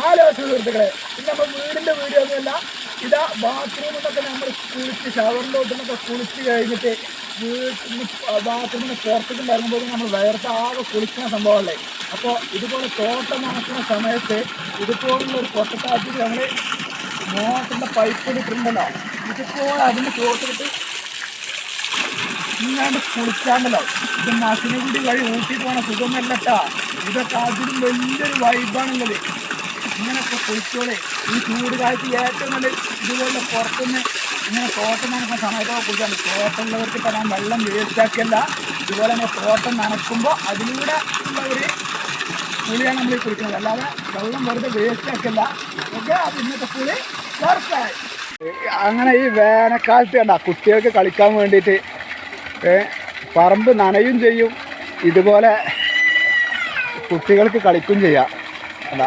Hello സുഹൃത്തുക്കളെ ഇത് നമ്മൾ വീടിന്റെ വീഡിയോ ഒന്നുമല്ല. ഇതാ ബാത്റൂമിൽ നിന്നൊക്കെ നമ്മൾ കുളിച്ച് ഷവറിലോട്ട് നിന്നൊക്കെ കുളിച്ച് കഴിഞ്ഞിട്ട് വീട്ടിൽ ബാത്റൂമിൽ നിന്ന് പുറത്തേക്ക് വരുമ്പോൾ നമ്മൾ വയർത്താകെ കുളിക്കുന്ന സംഭവമല്ലേ? അപ്പോൾ ഇതുപോലെ തോട്ടം നടക്കുന്ന സമയത്ത് ഇതുപോലുള്ള ഒരു കൊട്ടത്താറ്റിൽ നമ്മൾ മോട്ടറിന്റെ പൈപ്പ് ഇട്ടിട്ടുണ്ടല്ലോ. ഇതുപോലെ അതിന് തോട്ടിട്ട് ഇങ്ങാണ്ട് കുളിച്ചാണ്ടല്ലോ. ഇത് മസിനുകുടി വഴി ഊട്ടി പോണ സുഖമല്ലട്ടാ ഇതൊക്കെ അതിലും വലിയൊരു വൈബാണുള്ളത് ഇങ്ങനൊക്കെ കുളിച്ചോളെ ഈ ചൂട് കാലത്ത് ഏറ്റവും നല്ല ഇതുപോലെ പുറത്തുനിന്ന് ഇങ്ങനെ തോട്ടം നനക്കുന്ന സമയത്തൊക്കെ കുളിച്ചാണ് തോട്ടമുള്ളവർക്ക് തരാൻ വെള്ളം വേസ്റ്റാക്കിയല്ല ഇതുപോലെ തന്നെ തോട്ടം നനക്കുമ്പോൾ അതിലൂടെ ഉള്ള ഒരു കുളിയാണ് നമ്മൾ കുളിക്കുന്നത് അല്ലാതെ വെള്ളം വെറുതെ വേസ്റ്റാക്കിയല്ല ഓക്കെ അത് ഇന്നത്തെ കുളി പെർഫെക്റ്റ് അങ്ങനെ ഈ വേനൽക്കാലത്ത് കണ്ട കുട്ടികൾക്ക് കളിക്കാൻ വേണ്ടിയിട്ട് പറമ്പ് നനയും ചെയ്യും. ഇതുപോലെ കുട്ടികൾക്ക് കളിക്കും ചെയ്യാം. അല്ല